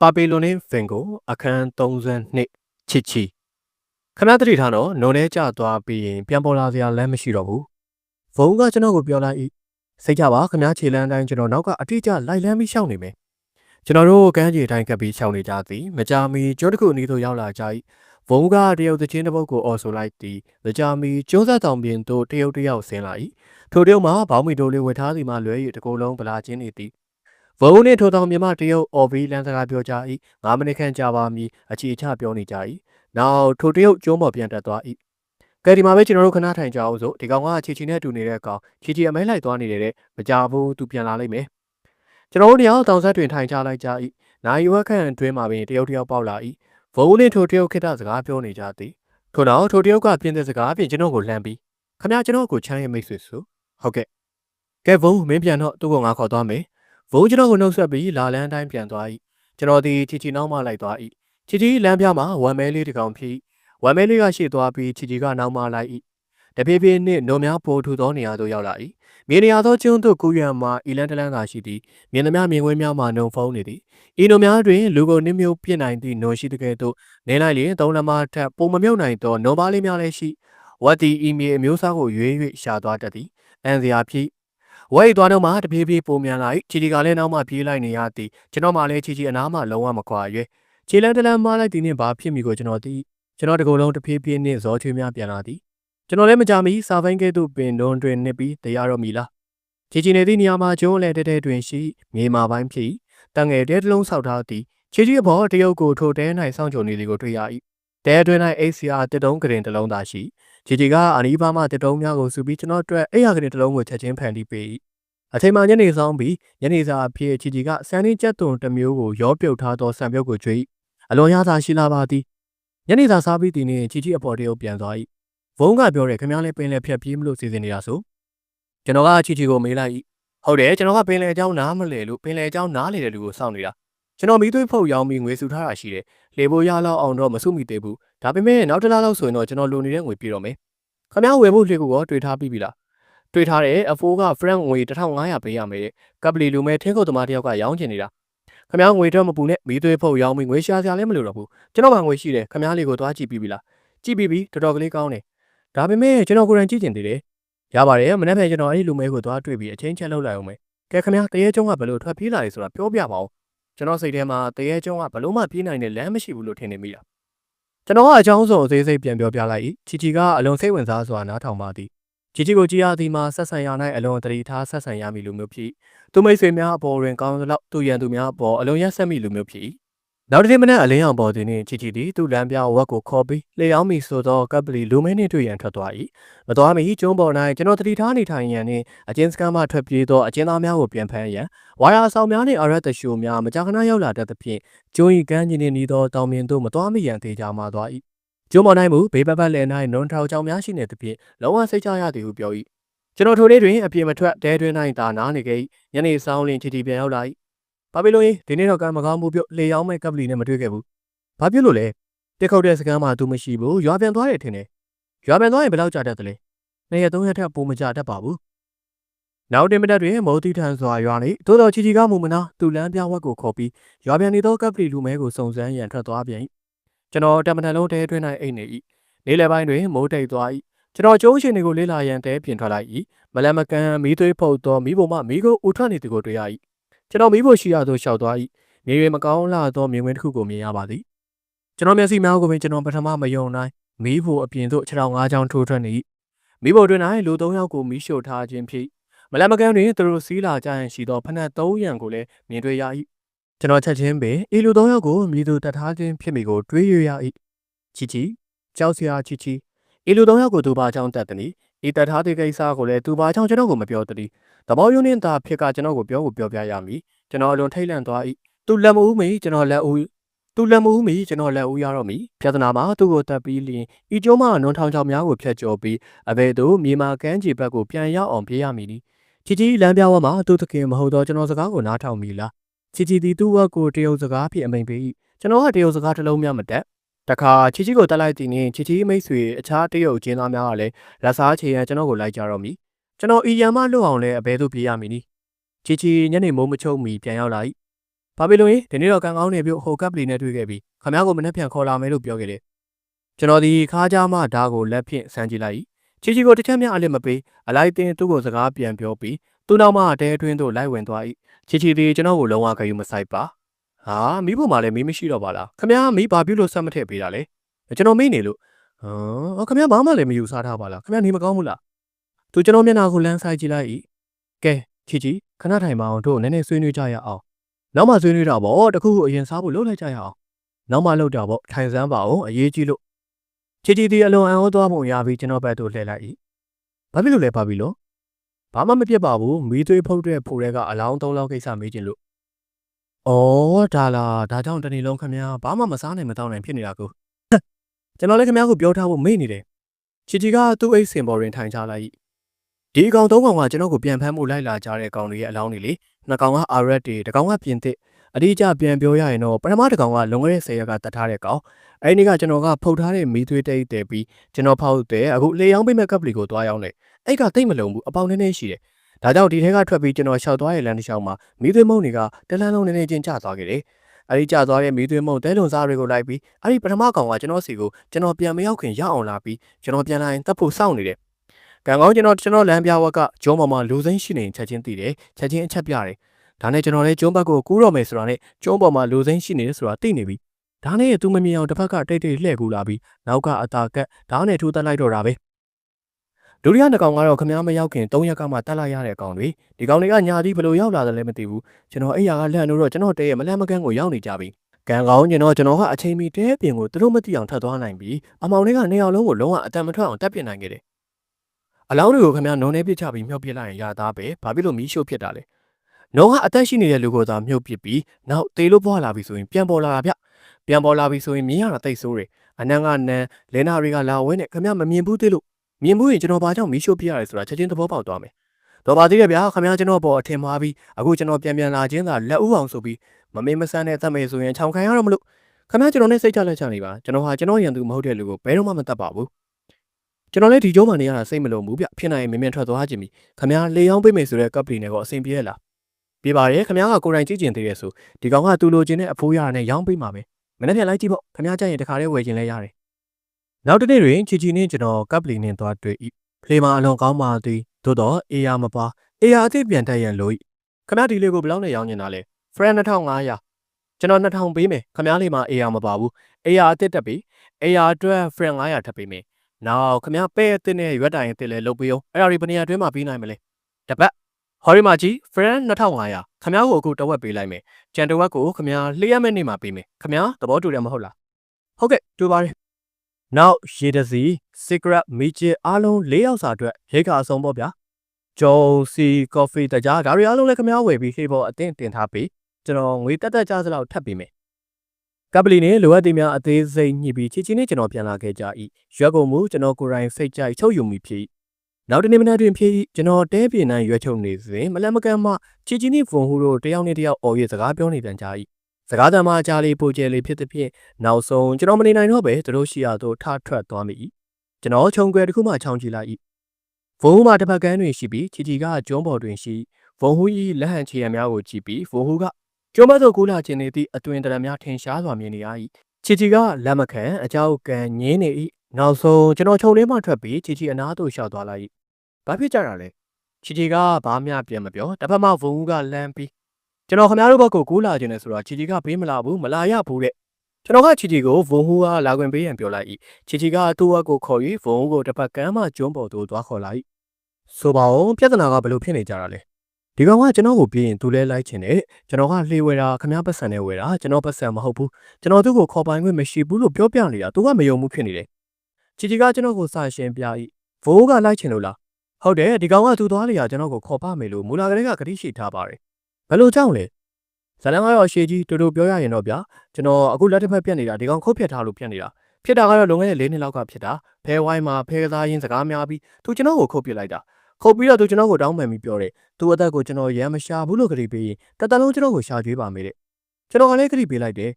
ပါပေလွန်နှင်းဖင်ကို အခန်း32ချစ်ချီခဏတတိထားတော့နုံထဲကျသွားပြီးရင်ပြန်ပေါ်လာစရာလမ်းမရှိတော့ဘူးဘုံကကျွန်တော်ကိုပြောလိုက်ဤစိတ်ကြပါခမားခြေလန်းတိုင်းကျွန်တော်နောက်ကအတိအကျလိုက်လန်းပြီးရှောက်နေမယ်ကျွန်တော်တို့ကမ်းခြေတိုင်းကပ်ပြီးရှောက်နေကြသည်မကြာမီကျွန်းတစ်ခုအနီးသို့ရောက်လာကြ၏ဘုံကတရုတ်သချင်းတစ်ပုတ်ကိုအော်ဆိုလိုက်သည်မကြာမီကျွန်းဆက်တောင်ပြင်သို့တရုတ်တယောက်ဆင်းလာ၏ထိုတရုတ်မှာဘောင်းမီတိုလေးဝတ်ထားသည်မှလွဲ၍တကိုယ်လုံးဗလာချင်းနေသည် ဝုံနှင့်ထိုတောင်မြမတရုတ်အော်ဘီလန်စကားပြောကြ၏9မိနစ်ခန့်ကြာပါမည်အခြေချပြောနေကြ၏နောက်ထိုတရုတ်ကျုံးပေါ်ပြန်တက်သွား၏ကဲဒီမှာပဲကျွန်တော်တို့ခဏထိုင်ကြအောင်ဆိုဒီကောင်ကချီချီနဲ့တူနေတဲ့ကောင်ချီချီအမဲလိုက်သွားနေတဲ့မကြဘူးသူပြန်လာလိမ့်မယ်ကျွန်တော်တို့တယောက်တောင်ဆက်တွင်ထိုင်ကြလိုက်ကြ၏နိုင်ရွက်ခန့်အတွင်းမှာပင်တရုတ်တယောက်ပေါက်လာ၏ဝုံနှင့်ထိုတရုတ်ခိတ္တစကားပြောနေကြသည်ထို့နောက်ထိုတရုတ်ကပြင်းတဲ့စကားဖြင့်ကျွန်တော်ကိုလှမ်းပြီးခမကျွန်တော်ကိုချမ်းရဲ့မိတ်ဆွေဆိုဟုတ်ကဲ့ကဲဝုံမင်းပြန်တော့သူ့ကိုငါခေါ်သွားမယ် ဘုံကျွန်တော်ကိုနှုတ်ဆက်ပြီးလာလန်းတိုင်းပြန်သွား၏ကျွန်တော်ဒီချီချီနောက်မှလိုက်သွား၏ချီချီလမ်းပြမှာဝမ်မဲလေးတစ်ကောင်ဖြစ်ဝမ်မဲလေးကရှေ့သွားပြီးချီချီကနောက်မှလိုက်၏တဖြည်းဖြည်းနှင့်နှုံများပိုထူသောနေရာသို့ရောက်လာ၏မြေနေရာသောကျွန်းသို့ကူးရန်မှာအီလန်တလန်သာရှိသည်မြင်သမျှမြင်ကွင်းများမှာနှုံဖုံးနေသည်ဤနှုံများတွင်လူကိုနစ်မျိုးပြစ်နိုင်သည့်နှုံရှိတကယ်သို့နေလိုက်လျင်သုံးလက်မထက်ပုံမမြုပ်နိုင်သောနှုံပါးလေးများလည်းရှိဝတ်တီအီမီအမျိုးအစားကိုရွေး၍ရှာသွားတတ်သည်အန်စရာဖြစ် ဝဲသွားတော့မှတပြေးပြေးပုံမြန်လာ၏ချီချီကလည်းနောက်မှပြေးလိုက်နေရသည်ကျွန်တော်မှလည်းချီချီအနားမှလုံးဝမခွာရွယ်ခြေလန်းတလန်းမလိုက်သည်နှင့်ဘာဖြစ်မိကိုကျွန်တော်သိကျွန်တော်တကူလုံးတပြေးပြေးနှင့်ဇောချွေးများပြန်လာသည်ကျွန်တော်လည်းမကြမီစာဖိုင်းကဲ့သို့ပင်တွန်းတွင်နှစ်ပြီးတရားတော်မီလားချီချီနေသည့်နေရာမှာကျုံးလဲတဲတဲတွင်ရှိမြေမာပိုင်းဖြစ်တန်ငယ်တဲတလုံးဆောက်ထားသည်ချီချီအပေါ်တရုတ်ကိုထိုတဲ၌စောင့်ကြုံနေသည်ကိုတွေ့ရ၏ တဲတွင်၌ ACR တစ်တုံးကရင်တစ်လုံးသာရှိချီချီကအနီးပါးမှတစ်တုံးများကိုစုပြီးကျွန်တော်အတွက်အိယာကရင်တစ်လုံးကိုချက်ချင်းဖန်တီးပေး၏အချိန်မှညနေဆောင်ပြီးညနေစာအဖြစ်ချီချီကစန်းရင်းကျက်သွန်တစ်မျိုးကိုရောပြုတ်ထားသောဆံပြုတ်ကိုကျွေးအလွန်ရသာရှိလာပါသည်ညနေစာစားပြီးသည်နှင့်ချီချီအပေါ်တရုတ်ပြန်သွား၏ဝုံးကပြောတယ်ခင်ဗျားလည်းပင်လည်းဖြတ်ပြေးမလို့စီစဉ်နေတာဆိုကျွန်တော်ကချီချီကိုမေးလိုက်၏ဟုတ်တယ်ကျွန်တော်ကပင်လယ်အကြောင်းနားမလဲလို့ပင်လယ်အကြောင်းနားလေတဲ့လူကိုစောင့်နေတာ ကျွန်တော်မိသွေးဖုတ်ရောင်းပြီးငွေစုထားတာရှိတယ်လေပိုးရလောက်အောင်တော့မစုမိသေးဘူးဒါပေမဲ့နောက်တစ်လားလောက်ဆိုရင်တော့ကျွန်တော်လိုနေတဲ့ငွေပြေတော့မယ်ခင်ဗျားဝယ်ဖို့လှေကိုတော့တွေ့ထားပြီးပြီလားတွေ့ထားတယ်အဖိုးက frank ငွေ1500ပေးရမယ်ကပလီလူမဲထင်းခုတ်သမားတယောက်ကရောင်းချင်နေတာခင်ဗျားငွေတော့မပူနဲ့မိသွေးဖုတ်ရောင်းပြီးငွေရှာစရာလည်းမလိုတော့ဘူးကျွန်တော်မှငွေရှိတယ်ခင်ဗျားလေးကိုသွားကြည့်ပြီးပြီလားကြည့်ပြီးပြီတော်တော်ကလေးကောင်းတယ်ဒါပေမဲ့ကျွန်တော်ကိုယ်တိုင်ကြည့်ကျင်သေးတယ်ရပါတယ်မနေ့ကကျွန်တော်အဲ့ဒီလူမဲကိုသွားတွေ့ပြီးအချင်းချင်းလောက်လိုက်အောင်မယ်ကဲခင်ဗျားတရေကျုံးကဘယ်လိုထွက်ပြေးလာလဲဆိုတာပြောပြပါဦး ကျွန်တော်စိတ်ထဲမှာတရေကျုံးကဘလို့မှပြေးနိုင်တဲ့လမ်းမရှိဘူးလို့ထင်နေမိတာကျွန်တော်ကအကြောင်းစုံအသေးစိတ်ပြန်ပြောပြလိုက်၏ချီချီကအလွန်စိတ်ဝင်စားစွာနားထောင်ပါသည်ချီချီကိုကြည်ရသည်မှာဆက်ဆံရ၌အလွန်တတိထားဆက်ဆံရမည်လူမျိုးဖြစ်သူမိတ်ဆွေများအပေါ်တွင်ကောင်းသလောက်သူရန်သူများအပေါ်အလွန်ရက်ဆက်မိလူမျိုးဖြစ် နောက်တစ်နေ့မနက်အလင်းအောင်ပေါ်သည်နှင့်ချီချီသည်သူ့လမ်းပြဝက်ကိုခေါ်ပြီးလေယောင်းမီဆိုသောကပ်ပလီလူမဲနှင့်တွေ့ရန်ထွက်သွား၏မတော်မီကျုံးပေါ်၌ကျွန်တော်တတိထားနေထိုင်ရန်နှင့်အကျဉ်းစခန်းမှထွက်ပြေးသောအကျဉ်းသားများကိုပြန်ဖမ်းရန်ဝါယာဆောင်များနှင့်အရက်တရှိုများမကြာခဏရောက်လာတတ်သဖြင့်ကျုံဤကမ်းခြေနှင့်ဤသောတောင်ပြင်သို့မတော်မီရန်သေးကြမှာသွား၏ကျုံးပေါ်၌မူဘေးပတ်ပတ်လည်၌နွန်ထောင်ကြောင်များရှိနေသဖြင့်လုံးဝစိတ်ချရသည်ဟုပြော၏ကျွန်တော်ထိုနေ့တွင်အပြေမထွက်တဲတွင်၌သာနားနေခဲ့၏ညနေဆောင်လင်ချီချီပြန်ရောက်လာ၏ ဘာဖြစ်လို့ရင်ဒီနေ့တော့ကံမကောင်းမှုပြုတ်လေယောင်းမဲ့ကပ်ပလီနဲ့မတွေ့ခဲ့ဘူးဘာဖြစ်လို့လဲတက်ခုတ်တဲ့စကမ်းမှာသူမရှိဘူးရွာပြန်သွားတယ်ထင်တယ်ရွာပြန်သွားရင်ဘယ်လောက်ကြာတတ်သလဲနှစ်ရက်သုံးရက်ထက်ပိုမကြာတတ်ပါဘူးနောက်တင်မတက်တွင်မိုးတီထန်စွာရွာနေသို့တော်ချီချီကမူမနာသူလန်းပြဝက်ကိုခေါ်ပြီးရွာပြန်နေသောကပ်ပလီလူမဲကိုစုံစမ်းရန်ထွက်သွားပြန်၏ကျွန်တော်တမန်တန်လုံးတဲတွင်း၌အိတ်နေ၏နေ့လယ်ပိုင်းတွင်မိုးတိတ်သွား၏ကျွန်တော်ကျုံးရှင်တွေကိုလေးလာရန်တဲပြင်ထွက်လိုက်၏မလန်မကန်မီးသွေးဖုတ်သောမီးပုံမှမီးကိုဦးထွက်နေသူကိုတွေ့ရ၏ ကျွန်တော်မီးဖို့ရှိရသို့ရှောက်သွား၏မြေရွေမကောင်းလာသောမြင်ကွင်းတစ်ခုကိုမြင်ရပါသည်ကျွန်တော်မျက်စိများကိုပင်ကျွန်တော်ပထမမယုံနိုင်မီးဖို့အပြင်သို့ခြေထောက်၅ချောင်းထိုးထွက်နေ၏မီးဖို့တွင်၌လူ၃ယောက်ကိုမီးရှို့ထားခြင်းဖြစ်မလန်မကန်တွင်သူတို့စီးလာကြရန်ရှိသောဖနက်၃ရန်ကိုလည်းမြင်တွေ့ရ၏ကျွန်တော်ချက်ချင်းပင်ဤလူ၃ယောက်ကိုမြည်သူတတ်ထားခြင်းဖြစ်မိကိုတွေးရရ၏ချီချီကြောက်စရာချီချီဤလူ၃ယောက်ကိုသူပါချောင်းတက်သည် ဤတတ်ထားတဲ့ကိစ္စကိုလည်းသူပါချောင်းကျွန်တော်ကိုမပြောသည်သဘောယုံနေတာဖြစ်ကကျွန်တော်ကိုပြောကိုပြောပြရမည်ကျွန်တော်အလွန်ထိတ်လန့်သွား၏သူလက်မဦးမေကျွန်တော်လက်ဦးသူလက်မဦးမေကျွန်တော်လက်ဦးရတော့မည်ပြဿနာမှာသူ့ကိုတက်ပြီးလျင်ဤကျုံးမနွန်ထောင်ချောင်များကိုဖျက်ကျော်ပြီးအဘဲတို့မြေမာကမ်းခြေဘက်ကိုပြန်ရောက်အောင်ပြေးရမည်ချီချီလမ်းပြဝမှာသူ့သခင်မဟုတ်တော့ကျွန်တော်စကားကိုနားထောင်မိလားချီချီဒီသူ့ဝက်ကိုတရုတ်စကားဖြစ်အမိန်ပေး၏ကျွန်တော်ကတရုတ်စကားတစ်လုံးများမတက် တခါချီချီကိုတက်လိုက်သည်နှင့်ချီချီမိတ်ဆွေအခြားတရုတ်ချင်းသားများကလည်းလက်စားချေရန်ကျွန်တော်ကိုလိုက်ကြတော့မည်ကျွန်တော်အီယံမလွတ်အောင်လဲအဘဲသို့ပြေးရမည်နီချီချီညနေမိုးမချုပ်မီပြန်ရောက်လာ၏ဘာဖြစ်လို့ရင်ဒီနေ့တော့ကံကောင်းနေပြီဟိုကပ်ပလီနဲ့တွေ့ခဲ့ပြီခမ ्या ကိုမနေ့ပြန်ခေါ်လာမယ်လို့ပြောခဲ့တယ်ကျွန်တော်ဒီခါးကြားမှဓာတ်ကိုလက်ဖြင့်ဆန်းကြည့်လိုက်ချီချီကိုတစ်ချက်မျှအလစ်မပေးအလိုက်တင်သူ့ကိုစကားပြန်ပြောပြီးသူ့နောက်မှတဲအတွင်းသို့လိုက်ဝင်သွား၏ချီချီဒီကျွန်တော်ကိုလုံးဝဂရုမစိုက်ပါ ဟာမီးဖို့မှလည်းမီးမရှိတော့ပါလားခမရမီးဘာပြုလို့ဆက်မထည့်ပေးတာလဲကျွန်တော်မေ့နေလို့ဟောခမရဘာမှလည်းမယူစားထားပါလားခမရနေမကောင်းဘူးလားသူကျွန်တော်မျက်နှာကိုလမ်းဆိုင်ကြည့်လိုက်ဤကဲချီချီခဏထိုင်ပါအောင်တို့နည်းနည်းဆွေးနွေးကြရအောင်နောက်မှဆွေးနွေးတာပေါ့တခုခုအရင်စားဖို့လုပ်လိုက်ကြရအောင်နောက်မှလုပ်တာပေါ့ထိုင်စမ်းပါအောင်အရေးကြီးလို့ချီချီဒီအလွန်အံ့ဩသွားပုံရပြီးကျွန်တော်ဘက်သို့လှည့်လိုက်ဤဘာဖြစ်လို့လဲဘာဖြစ်လို့ဘာမှမပြတ်ပါဘူးမီးသွေးဖုတ်တဲ့ဖိုရဲကအလောင်း၃လောက်ကိစ္စမေးခြင်းလို့ ဩဒါလားဒါကြောင့်တနေ့လုံးခမ ्या ဘာမှမစားနိုင်မတောင်းနိုင်ဖြစ်နေတာကိုကျွန်တော်လည်းခမ ्या ကိုပြောထားဖို့မေ့နေတယ်ချီချီကသူ့အိတ်စင်ပေါ်တွင်ထိုင်ချလိုက်၏ဒီအကောင်သုံးကောင်ကကျွန်တော်ကိုပြန်ဖမ်းမှုလိုက်လာကြတဲ့ကောင်တွေရဲ့အလောင်းတွေလေနှစ်ကောင်ကအာရက်တွေတစ်ကောင်ကပြင်သစ်အတိအကျပြန်ပြောရရင်တော့ပထမတစ်ကောင်ကလွန်ခဲ့တဲ့10ရက်ကတတ်ထားတဲ့ကောင်အဲဒီနေ့ကကျွန်တော်ကဖုတ်ထားတဲ့မီးသွေးတိတ်တယ်ပြီးကျွန်တော်ဖောက်တယ်အခုလေယောင်းပေးမဲ့ကပ်ပလီကိုသွားရောက်တယ်အဲ့ကတိတ်မလုံဘူးအပေါင်းနည်းနည်းရှိတယ် ဒါကြောင့်ဒီထဲကထွက်ပြီးကျွန်တော်ရှောက်သွားရဲ့လမ်းတစ်လျှောက်မှာမီးသွေးမုံတွေကတလန်းလုံးနည်းနည်းချင်းကျသွားခဲ့တယ်အဲ့ဒီကျသွားတဲ့မီးသွေးမုံတဲလွန်စားတွေကိုလိုက်ပြီးအဲ့ဒီပထမကောင်ကကျွန်တော်စီကိုကျွန်တော်ပြန်မရောက်ခင်ရအောင်လာပြီးကျွန်တော်ပြန်လာရင်တပ်ဖို့စောင့်နေတယ်ကံကောင်းကျွန်တော်ကျွန်တော်လမ်းပြဝက်ကဂျုံးပေါ်မှာလူစိမ့်ရှိနေချက်ချင်းသိတယ်ချက်ချင်းအချက်ပြတယ်ဒါနဲ့ကျွန်တော်လည်းကျုံးဘက်ကိုကူးတော့မယ်ဆိုတာနဲ့ကျုံးပေါ်မှာလူစိမ့်ရှိနေတယ်ဆိုတာသိနေပြီဒါနဲ့သူမမြင်အောင်တစ်ဖက်ကတိတ်တိတ်လှည့်ကူလာပြီးနောက်ကအတာကက်ဓာတ်နဲ့ထိုးတက်လိုက်တော့တာပဲ ဒုတိယနှစ်ကောင်ကတော့ခမားမရောက်ခင်၃ရက်ကမှတက်လိုက်ရတဲ့အကောင်တွေဒီကောင်တွေကညာပြီးဘလို့ရောက်လာတယ်လဲမသိဘူးကျွန်တော်အဲ့ရကလန့်လို့တော့ကျွန်တော်တဲရဲ့မလန့်မကန်းကိုရောက်နေကြပြီကံကောင်းကျွန်တော်ကျွန်တော်ကအချိန်မီတဲပြင်ကိုသူတို့မသိအောင်ထပ်သွားနိုင်ပြီးအမောင်လေးကနေအောင်လုံးကိုလုံးဝအတန်မထွက်အောင်တက်ပြစ်နိုင်ခဲ့တယ်အလောင်းတွေကိုခမားနုံနေပစ်ချပြီးမြှုပ်ပစ်လိုက်ရင်ရသားပဲဘာဖြစ်လို့မီးရှို့ဖြစ်တာလဲနှုံကအသက်ရှိနေတဲ့လူကိုသာမြှုပ်ပစ်ပြီးနောက်တေလို့ပွားလာပြီဆိုရင်ပြန်ပေါ်လာတာဗျပြန်ပေါ်လာပြီဆိုရင်မြင်ရတာတိတ်ဆိုးတယ်အနန်းကနန်းလဲနာတွေကလာဝဲနဲ့ခမရမမြင်ဘူးသေးလို့ မြင်ဘူးရင်ကျွန်တော်ဘာကြောင့်မီးရှို့ပြရတယ်ဆိုတာချက်ချင်းသဘောပေါက်သွားမယ်တော့ပါသေးတယ်ဗျာခမရကျွန်တော်ပေါ်အထင်မှားပြီးအခုကျွန်တော်ပြန်ပြန်လာခြင်းသာလက်ဥအောင်ဆိုပြီးမမေးမဆန်းတဲ့တတ်မယ်ဆိုရင်ခြောင်ခံရတော့မလို့ခမရကျွန်တော်နဲ့စိတ်ချလက်ချနေပါကျွန်တော်ဟာကျွန်တော်ရန်သူမဟုတ်တဲ့လူကိုဘယ်တော့မှမတတ်ပါဘူးကျွန်တော်လည်းဒီကျုံးမှနေရတာစိတ်မလုံးဘူးဗျဖြစ်နိုင်ရင်မြင်မြင်ထွက်သွားခြင်းပြီခမရလေယောင်းပေးမယ်ဆိုတဲ့ကပ်ပလီနဲ့တော့အဆင်ပြေလားပြပါရဲ့ခမရကကိုယ်တိုင်ကြည့်ကျင်သေးတယ်ဆိုဒီကောင်ကသူ့လိုချင်တဲ့အဖိုးရနဲ့ရောင်းပေးမှာပဲမနေ့ပြန်လိုက်ကြည့်ပေါ့ခမရကြရင်တခါတည်းဝယ်ခြင်းလဲရတယ် နောက်တစ်နေ့တွင်ချီချီနှင့်ကျွန်တော်ကပ်ပလီနှင့်သွားတွေ့၏ဖလေမာအလွန်ကောင်းပါသည်သို့တော့အေယာမပါအေယာအသည့်ပြန်တက်ရန်လို၏ခမဒီလေးကိုဘယ်လောက်နဲ့ရောင်းနေတာလဲဖရန်2500ကျွန်တော်2000ပေးမယ်ခမလေးမှာအေယာမပါဘူးအေယာအသစ်တက်ပြီအေယာအတွက်ဖရန်900ထပ်ပေးမယ်နောက်ခမပဲအသစ်နဲ့ရွက်တိုင်အသစ်လည်းလုပ်ပေးအောင်အဲ့ဒါတွေဘယ်နေရာတွင်းမှာပြီးနိုင်မလဲတပတ်ဟော်ရီမာကြီးဖရန်2500ခမကိုအခုတဝက်ပေးလိုက်မယ်ကြံတဝက်ကိုခမလျှက်မဲ့နေမှာပေးမယ်ခမသဘောတူတယ်မဟုတ်လားဟုတ်ကဲ့တူပါတယ် နောက်ရေတစီ secret မီချစ်အားလုံး၄ယောက်စာအတွက်ရိတ်ခါအဆုံးပေါ့ဗျာဂျုံစီကော်ဖီတကြားဒါတွေအားလုံးလည်းခမ ्या ဝယ်ပြီးဟေးပေါ်အတင်းတင်ထားပြီးကျွန်တော်ငွေတက်တက်ကြားစလောက်ထပ်ပေးမယ်ကပလီနဲ့လိုအပ်သည်များအသေးစိတ်ညှိပြီးချီချီနဲ့ကျွန်တော်ပြန်လာခဲ့ကြ၏ရွက်ကုန်မူကျွန်တော်ကိုယ်တိုင်စိတ်ကြိုက်ချုပ်ယူမိဖြစ်နောက်တနေ့မနက်တွင်ဖြစ်ကျွန်တော်တဲပြင်းနိုင်ရွက်ချုပ်နေစဉ်မလန်မကန်မှချီချီနီဖုန်ဟူတို့တယောက်နဲ့တယောက်အော်ရစကားပြောနေပြန်ကြ၏ စကားသမားကြားလေးပိုကျဲလေးဖြစ်သည်ဖြင့်နောက်ဆုံးကျွန်တော်မနေနိုင်တော့ပဲသူတို့ရှိရသို့ထထွက်သွားမိ၏ကျွန်တော်ခြုံကွယ်တစ်ခုမှချောင်းကြည့်လိုက်၏ဖုန်ဟူမှတစ်ဖက်ကန်းတွင်ရှိပြီးချီချီကကျွန်းပေါ်တွင်ရှိဖုန်ဟူ၏လက်ဟန်ချီရံများကိုကြည့်ပြီးဖုန်ဟူကကျွန်းမသို့ကူးလာခြင်းနေသည့်အတွင်တရံများထင်ရှားစွာမြင်နေရ၏ချီချီကလက်မခံအကြောက်ကန်ငင်းနေ၏နောက်ဆုံးကျွန်တော်ခြုံလေးမှထွက်ပြီးချီချီအနားသို့ရှောက်သွားလိုက်၏ဘာဖြစ်ကြတာလဲချီချီကဘာမှပြန်မပြောတစ်ဖက်မှဝုံဦးကလမ်းပြီး ကျွန်တော်ခမားတို့ဘက်ကိုကူးလာခြင်းနဲ့ဆိုတော့ချီချီကဘေးမလာဘူးမလာရဘူးတဲ့ကျွန်တော်ကချီချီကိုဝုံဟူကလာခွင့်ပေးရန်ပြောလိုက်၏ချီချီကသူ့ဘက်ကိုခေါ်၍ဝုံဟူကိုတစ်ဖက်ကမ်းမှကျွန်းပေါ်သို့သွားခေါ်လာ၏ဆိုပါအောင်ပြဿနာကဘယ်လိုဖြစ်နေကြတာလဲဒီကောင်ကကျွန်တော်ကိုပြီးရင်သူလဲလိုက်ချင်တယ်ကျွန်တော်ကလှေဝဲတာခမားပတ်စံနဲ့ဝဲတာကျွန်တော်ပတ်စံမဟုတ်ဘူးကျွန်တော်သူ့ကိုခေါ်ပိုင်ခွင့်မရှိဘူးလို့ပြောပြနေတာသူကမယုံမှုဖြစ်နေတယ်ချီချီကကျွန်တော်ကိုစာရှင်းပြ၏ဝိုးကလိုက်ချင်လို့လားဟုတ်တယ်ဒီကောင်ကသူသွားလေရကျွန်တော်ကိုခေါ်ပါမယ်လို့မူလာကလေးကကတိရှိထားပါတယ် ဘယ်လိုကြောင့်လဲဇလန်ကတော့ရှေကြီးတူတူပြောရရင်တော့ဗျာကျွန်တော်အခုလက်တစ်ဖက်ပြက်နေတာဒီကောင်ခုတ်ဖြတ်ထားလို့ပြက်နေတာဖြစ်တာကတော့လွန်ခဲ့တဲ့၄နှစ်လောက်ကဖြစ်တာဖဲဝိုင်းမှာဖဲကစားရင်းစကားများပြီးသူကျွန်တော်ကိုခုတ်ပစ်လိုက်တာခုတ်ပြီးတော့သူကျွန်တော်ကိုတောင်းပန်ပြီးပြောတယ်သူအသက်ကိုကျွန်တော်ရမ်းမရှာဘူးလို့ကတိပေးရင်တတလုံးကျွန်တော်ကိုရှာကြွေးပါမယ်တဲ့ကျွန်တော်ကလည်းကတိပေးလိုက်တယ်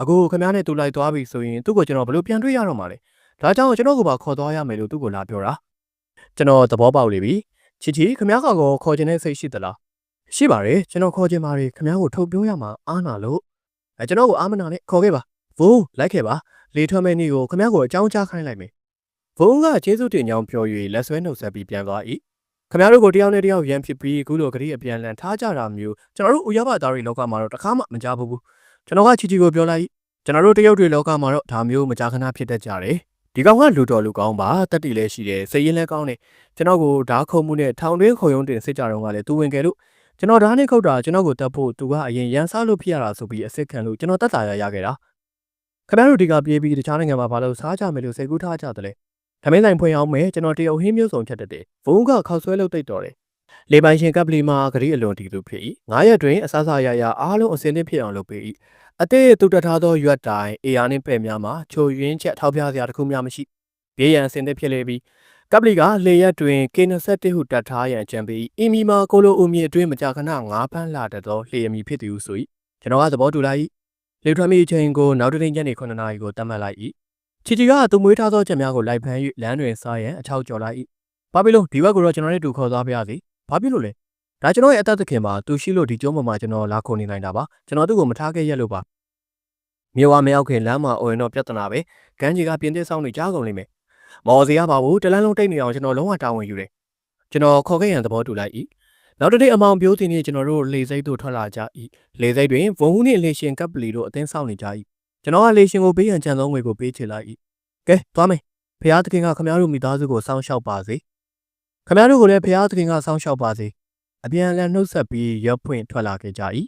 အခုခမားနဲ့တူလိုက်သွားပြီဆိုရင်သူ့ကိုကျွန်တော်ဘယ်လိုပြန်တွေ့ရတော့မှာလဲဒါကြောင့်ကျွန်တော်ကိုပါခေါ်သွားရမယ်လို့သူ့ကိုလာပြောတာကျွန်တော်သဘောပေါက်လေပြီချီချီခမ ्या ကောခေါ်ခြင်းနဲ့စိတ်ရှိသလား ရှိပါတယ်ကျွန်တော်ခေါ်ချင်ပါတယ်ခင်ဗျားကိုထုတ်ပြောရမှာအားနာလို့အဲကျွန်တော်ကိုအားမနာနဲ့ခေါ်ခဲ့ပါဘိုးလိုက်ခဲ့ပါလေထွက်မဲ့နေ့ကိုခင်ဗျားကိုအကြောင်းကြားခိုင်းလိုက်မယ်ဘုံကကျေးဇူးတင်ကြောင်းပြော၍လက်ဆွဲနှုတ်ဆက်ပြီးပြန်သွား၏ခင်ဗျားတို့ကိုတယောက်နဲ့တယောက်ရန်ဖြစ်ပြီးအခုလိုဂရိအပြန်လန်ထားကြတာမျိုးကျွန်တော်တို့ဥရဘသားတွေလောကမှာတော့တစ်ခါမှမကြားဘူးကျွန်တော်ကချီချီကိုပြောလိုက်ကျွန်တော်တို့တယောက်တွေလောကမှာတော့ဒါမျိုးမကြာခဏဖြစ်တတ်ကြတယ်ဒီကောင်ကလူတော်လူကောင်းပါတက်တီလည်းရှိတယ်စိတ်ရင်းလည်းကောင်းတယ်ကျွန်တော်ကိုဓာခုံမှုနဲ့ထောင်တွင်းခုံရုံးတင်စစ်ကြတော့ကလည်းသူဝင်ခဲ့လို့ ကျွန်တော်ဓာတ်နဲ့ခုတ်တာကျွန်တော်ကိုတတ်ဖို့သူကအရင်ရန်စားလို့ဖြစ်ရတာဆိုပြီးအစ်စ်ခံလို့ကျွန်တော်တတ်တာရရခဲ့တာခင်ဗျားတို့ဒီကပြေးပြီးတခြားနိုင်ငံမှာဘာလို့စားကြမယ်လို့စိတ်ကူးထားကြတယ်လဲထမင်းဆိုင်ဖွင့်အောင်မယ်ကျွန်တော်တရုတ်ဟင်းမျိုးစုံဖြတ်တတ်တယ်ဘုံကခောက်ဆွဲလို့တိတ်တော်တယ်လေပိုင်ရှင်ကပ်ပလီမှာဂရီအလွန်တီသူဖြစ်၏ငါးရက်တွင်အစားစားရရအားလုံးအစင်းသင့်ဖြစ်အောင်လုပ်ပေး၏အသေးတူတထားသောရွက်တိုင်အေယာနှင့်ပဲ့များမှာချိုရင်းချက်ထောက်ပြစရာတစ်ခုများမရှိပြေးရန်အစင်းသင့်ဖြစ်လေပြီး ကပလီကလေရက်တွင် K21 ဟုတတ်ထားရန်ကြံပြီးအီမီမာကိုလိုအူမီအတွင်းမကြာခဏငါးဖန်းလာတတ်သောလျှေအမီဖြစ်သူဆို၏ကျွန်တော်ကသဘောတူလိုက်၏လေထွမ်းမီအချိန်ကိုနောက်တစ်နေ့ညနေ9နာရီကိုတတ်မှတ်လိုက်၏ချီချီကသူမွေးထားသောချက်များကိုလိုက်ဖမ်း၍လမ်းတွင်စားရန်အချောက်ကျော်လိုက်၏ဘာဖြစ်လို့ဒီဘက်ကိုတော့ကျွန်တော်နဲ့တူခေါ်သွားပါရစေဘာဖြစ်လို့လဲဒါကျွန်တော်ရဲ့အသက်သခင်မှာသူရှိလို့ဒီကျုံးပေါ်မှာကျွန်တော်လာခုန်နေနိုင်တာပါကျွန်တော်သူ့ကိုမထားခဲ့ရက်လို့ပါမြေဝါမရောက်ခင်လမ်းမှာအိုရင်တော့ပြဿနာပဲကန်းကြီးကပြင်းသစ်ဆောင်နေကြကုန်လိမ့်မယ် မော်စီရပါဘူးတလန်းလုံးတိတ်နေအောင်ကျွန်တော်လုံးဝတာဝန်ယူတယ်ကျွန်တော်ခေါ်ခဲ့ရန်သဘောတူလိုက်၏နောက်တစ်နေ့အမောင်ပြိုးတင်နေကျွန်တော်တို့လေစိတ်တို့ထွက်လာကြ၏လေစိတ်တွင်ဝုံဟုနှင့်လေရှင်ကပ်ပလီတို့အသင်းဆောင်နေကြ၏ကျွန်တော်ကလေရှင်ကိုပေးရန်ကြံသုံးငွေကိုပေးချေလိုက်၏ကဲသွားမယ်ဖះသခင်ကခမရတို့မိသားစုကိုစောင့်ရှောက်ပါစေခမရတို့ကိုလည်းဖះသခင်ကစောင့်ရှောက်ပါစေအပြန်အလှန်နှုတ်ဆက်ပြီးရပ်ဖွင့်ထွက်လာခဲ့ကြ၏